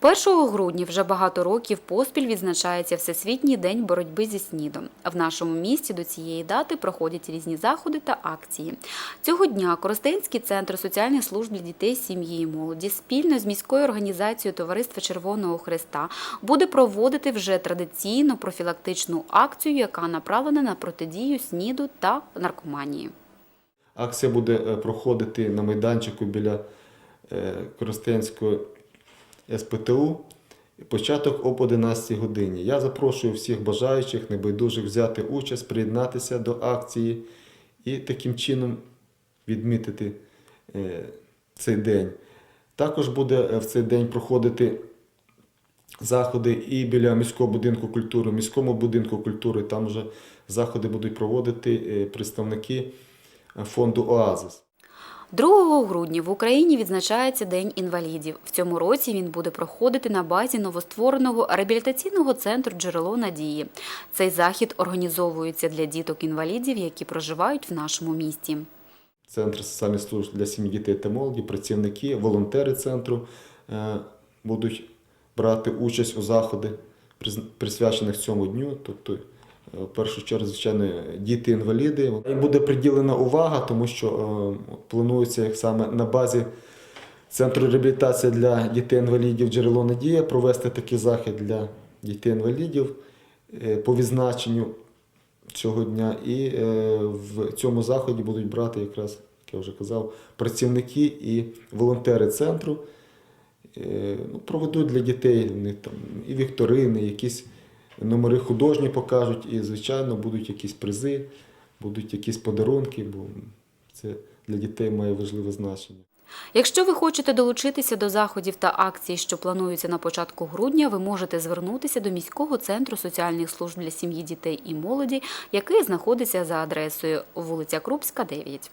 1 грудня вже багато років поспіль відзначається Всесвітній день боротьби зі СНІДом. В нашому місті до цієї дати проходять різні заходи та акції. Цього дня Коростенський центр соціальних служб для дітей, сім'ї і молоді спільно з міською організацією Товариства Червоного Христа буде проводити вже традиційну профілактичну акцію, яка направлена на протидію СНІДу та наркоманії. Акція буде е, проходити на майданчику біля е, Коростенської СПТУ. Початок об 11 годині. Я запрошую всіх бажаючих, небайдужих взяти участь, приєднатися до акції і таким чином відмітити е, цей день. Також буде е, в цей день проходити заходи і біля міського будинку культури, міському будинку культури. Там вже заходи будуть проводити е, представники фонду Оазис. 2 грудня в Україні відзначається День інвалідів. В цьому році він буде проходити на базі новоствореного реабілітаційного центру Джерело надії. Цей захід організовується для діток-інвалідів, які проживають в нашому місті. Центр соціальних служб для сім'ї, дітей та молоді, працівники, волонтери центру е, будуть брати участь у заходи, присвячених цьому дню. Тобто, в першу чергу, звичайно, діти-інваліди. Їм буде приділена увага, тому що е, планується як саме на базі Центру реабілітації для дітей-інвалідів Джерело Надія провести такий захід для дітей-інвалідів е, по відзначенню цього дня. І е, в цьому заході будуть брати якраз, як я вже казав, працівники і волонтери центру. Е, ну, проведуть для дітей вони там і вікторини, якісь номери художні покажуть, і, звичайно, будуть якісь призи, будуть якісь подарунки, бо це для дітей має важливе значення. Якщо ви хочете долучитися до заходів та акцій, що плануються на початку грудня, ви можете звернутися до міського центру соціальних служб для сім'ї, дітей і молоді, який знаходиться за адресою вулиця Крупська, 9.